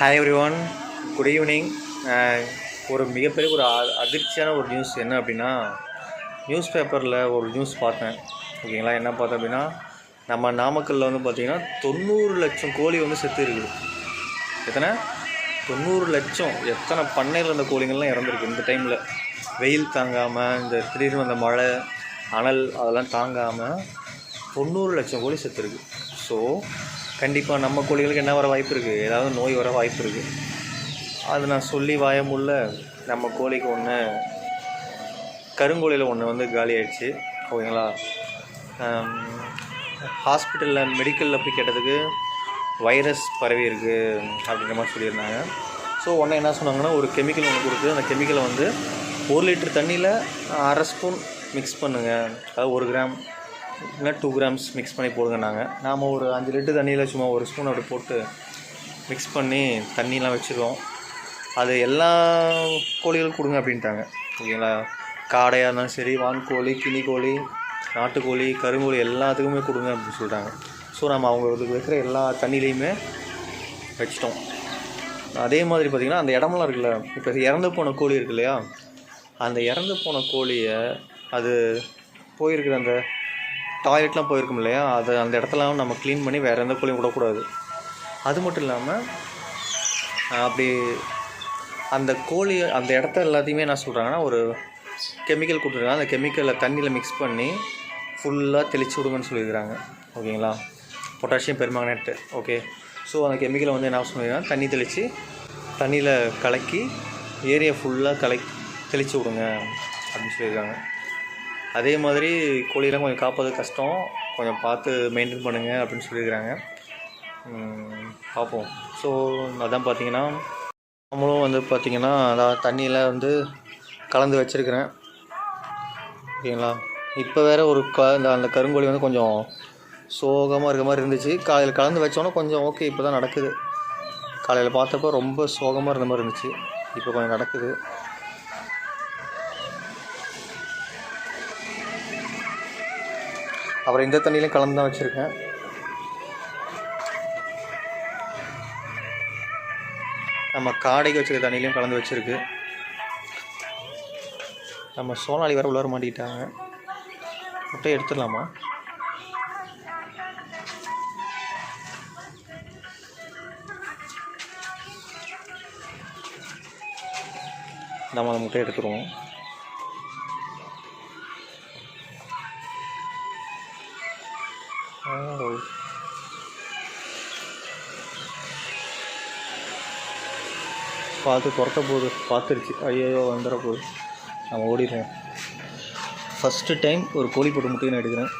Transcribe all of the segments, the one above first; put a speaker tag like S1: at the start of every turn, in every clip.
S1: Hi everyone good evening ஒரு மிகப்பெரிய ஒரு அ- அதிர்ச்சியான ஒரு நியூஸ் என்ன அப்படின்னா நியூஸ் பேப்பரில் ஒரு நியூஸ் பார்த்தேன். ஓகேங்களா? என்ன பார்த்தேன் அப்படின்னா நம்ம நாமக்கல்லில் வந்து பார்த்திங்கன்னா தொண்ணூறு லட்சம் கோழி வந்து செத்து இருக்குது. எத்தனை? தொண்ணூறு லட்சம். எத்தனை பண்ணையில் இருந்த கோழிங்கள்லாம் இறந்துருக்கு இந்த டைமில் வெயில் தாங்காமல் இந்த திடீர்னு வந்த மழை அனல் அதெல்லாம் தாங்காமல் தொண்ணூறு லட்சம் கோழி செத்துருக்கு ஸோ கண்டிப்பாக நம்ம கோழிகளுக்கு என்ன வர வாய்ப்பு இருக்குது ஏதாவது நோய் வர வாய்ப்பு இருக்குது அது நான் சொல்லி வாயமுள்ள நம்ம கோழிக்கு ஒன்று கருங்கோழியில் ஒன்று வந்து காலி ஆயிடுச்சு. ஓகேங்களா? ஹாஸ்பிட்டலில் மெடிக்கலில் போய் கேட்டதுக்கு வைரஸ் பரவி இருக்குது அப்படின்ற மாதிரி சொல்லியிருந்தாங்க. ஸோ உடனே என்ன சொன்னாங்கன்னா ஒரு கெமிக்கல் ஒன்று கொடுத்து அந்த கெமிக்கலை வந்து ஒரு லிட்டர் தண்ணியில் அரை ஸ்பூன் மிக்ஸ் பண்ணுங்கள் அதாவது ஒரு கிராம் இல்லை டூ கிராம்ஸ் மிக்ஸ் பண்ணி போடுங்கன்னாங்க. நாம் ஒரு அஞ்சு லிட்டர் தண்ணியில் சும்மா ஒரு ஸ்பூன் அப்படி போட்டு மிக்ஸ் பண்ணி தண்ணிலாம் வச்சுருவோம். அது எல்லா கோழிகளும் கொடுங்க அப்படின்ட்டாங்க. ஓகேங்களா? காடையாக இருந்தாலும் சரி வான்கோழி கிளிக்கோழி நாட்டுக்கோழி கருங்கோழி எல்லாத்துக்குமே கொடுங்க அப்படின்னு சொல்லிட்டாங்க. ஸோ நம்ம அவங்களுக்கு வைக்கிற எல்லா தண்ணிலையுமே வச்சிட்டோம். அதே மாதிரி பார்த்திங்கன்னா அந்த இடமெல்லாம் இருக்குல்ல இப்போ இறந்து போன கோழி இருக்கு இல்லையா? அந்த இறந்து போன கோழியை அது போயிருக்கிற அந்த டாய்லெட்லாம் போயிருக்கும் இல்லையா? அதை அந்த இடத்தெல்லாம் நம்ம க்ளீன் பண்ணி வேறு எந்த கோழியும் விடக்கூடாது. அது மட்டும் இல்லாமல் அப்படி அந்த கோழி அந்த இடத்த எல்லாத்தையுமே என்ன சொல்கிறாங்கன்னா ஒரு கெமிக்கல் கொடுத்துருக்காங்க. அந்த கெமிக்கலை தண்ணியில் மிக்ஸ் பண்ணி ஃபுல்லாக தெளிச்சு விடுங்கன்னு சொல்லியிருக்கிறாங்க. ஓகேங்களா? பொட்டாசியம் பெர்மாங்கனேட்டு ஓகே ஸோ அந்த கெமிக்கலை வந்து என்ன சொல்லியிருக்காங்க தண்ணி தெளித்து தண்ணியில் கலக்கி ஏரியா ஃபுல்லாக கலக்கி தெளித்து விடுங்க அப்படின்னு சொல்லியிருக்காங்க. அதே மாதிரி கோழியெல்லாம் கொஞ்சம் காப்பது கஷ்டம். கொஞ்சம் பார்த்து மெயின்டைன் பண்ணுங்கள் அப்படின்னு சொல்லியிருக்கிறாங்க. பார்ப்போம். ஸோ அதான் பார்த்தீங்கன்னா நம்மளும் வந்து பார்த்திங்கன்னா அதான் தண்ணியில் வந்து கலந்து வச்சுருக்கிறேன். ஓகேங்களா? இப்போ வேறு ஒரு க இந்த அந்த கருங்கோழி வந்து கொஞ்சம் சோகமாக இருக்க மாதிரி இருந்துச்சு. காலையில் கலந்து வச்சோன்னே கொஞ்சம் ஓகே இப்போ தான் நடக்குது. காலையில் பார்த்தப்போ ரொம்ப சோகமாக இருந்த மாதிரி இருந்துச்சு. இப்போ கொஞ்சம் நடக்குது. அப்புறம் இந்த தண்ணியிலையும் கலந்து தான் வச்சுருக்கேன். நம்ம காடைக்கு வச்சுருக்க தண்ணியிலையும் கலந்து வச்சுருக்கு. நம்ம சோனாளி வேறு உள்ளார மாட்டிக்கிட்டாங்க. முட்டையை எடுத்துடலாமா? நம்ம அந்த முட்டையை எடுத்துருவோம். பார்த்து துரத்த போகுது. பார்த்துருச்சு. ஐயோ வந்துட போகுது. நம்ம ஓடிடுவோம் ஃபஸ்ட்டு டைம் ஒரு கோழி போட்டு முட்டையை நான் எடுக்கிறேன்.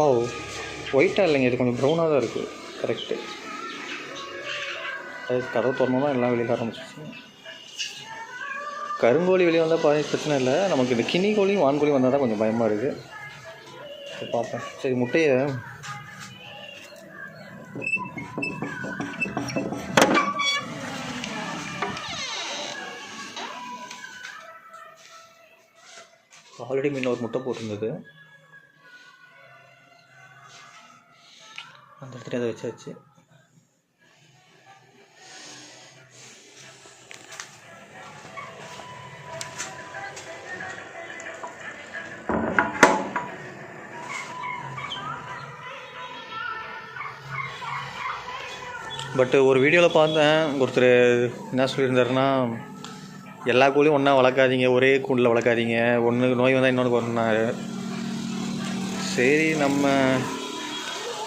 S1: ஓ ஒயிட்டாக இல்லைங்க இது கொஞ்சம் ப்ரௌனாக தான் இருக்குது கரெக்டு அது கதவு தான் எல்லாம் வெளியே ஆரம்பிச்சிச்சு கருங்கோழி வெளியே வந்தால் பாதி பிரச்சனை இல்லை. நமக்கு இந்த கினி கோழியும் வான்கோழியும் வந்தால் தான் கொஞ்சம் பயமாக இருக்குது சரி பார்ப்பேன் சரி முட்டையை. ஆல்ரெடி முன்ன ஒரு முட்டை போட்டிருந்தது. அந்த இடத்துல அதை வச்சாச்சு. பட்டு ஒரு வீடியோவில் பார்த்தேன் ஒருத்தர் என்ன சொல்லியிருந்தாருன்னா எல்லா கோழியும் ஒன்றா வளர்க்காதீங்க ஒரே கூண்டில் வளர்க்காதீங்க ஒன்று நோய் வந்தால் இன்னொன்று வரணுன்னாரு சரி நம்ம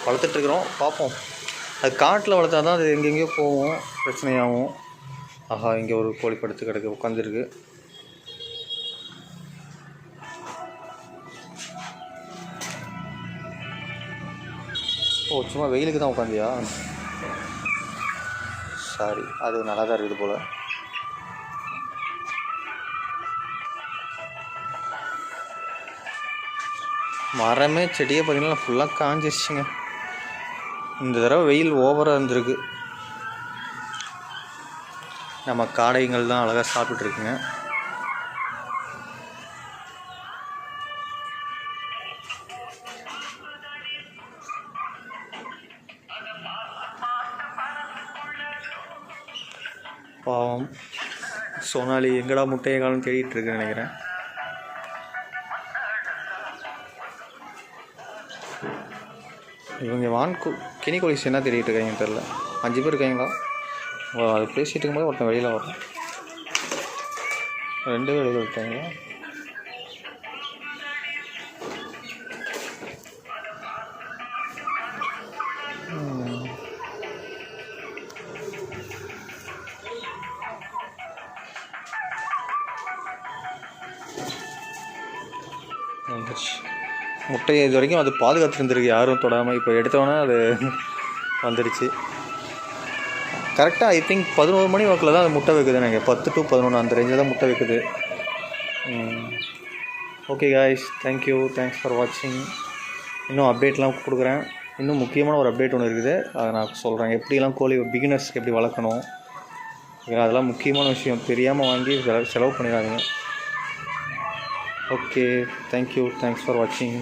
S1: வளர்த்துட்ருக்குறோம். பார்ப்போம். அது காட்டில் வளர்த்தா தான் அது எங்கெங்கேயோ போகும். பிரச்சனையாகும். ஆஹா இங்கே ஒரு கோழி படுத்து கிடக்கு உட்காந்துருக்கு. ஓ சும்மா வெயிலுக்கு தான் உட்காந்தியா? சாரி அது நல்லா தான் இருக்குது போல். மரமே செடியே பார்த்தீங்கன்னா ஃபுல்லாக காஞ்சிருச்சுங்க. இந்த தடவை வெயில் ஓவராக இருந்திருக்கு. நம்ம காடைங்கள் தான் அழகாக சாப்பிட்டுருக்குங்க. பாவம் சோனாலி எங்கடா முட்டையை காலம் தேடிட்டு இருக்குன்னு நினைக்கிறேன். இவங்க வான் கு கினி கோழிஸ் என்ன தேடிட்டு இருக்காங்கன்னு தெரில அஞ்சு பேர் இருக்காங்களா? அது பேசிட்டு இருக்கும்போது ஒருத்தன் வெளியில் வரும் ரெண்டு பேர் வெளியில் விட்டாங்க வந்துருச்சு. முட்டையை இது வரைக்கும் அது பாதுகாத்துருந்துருக்கு யாரும் தொடாமல் இப்போ எடுத்தோன்னே அது வந்துடுச்சு. கரெக்டாக ஐ திங்க் பதினோரு மணி வாக்கில் தான் அது முட்டை வைக்குது நாங்கள் பத்து டு பதினொன்று அந்த ரேஞ்சில் தான் முட்டை வைக்குது. Okay guys thank you thanks for வாட்சிங் இன்னும் அப்டேட்லாம் கொடுக்குறேன். இன்னும் முக்கியமான ஒரு அப்டேட் ஒன்று இருக்குது. அதை நான் சொல்கிறேன் எப்படிலாம் கோழி பிகினர்ஸ்க்கு எப்படி வளர்க்கணும்? அதெல்லாம் முக்கியமான விஷயம். தெரியாமல் வாங்கி செலவு செலவு பண்ணிடாதீங்க ஓகே தேங்க்யூ தேங்க்ஸ் ஃபார் வாட்சிங்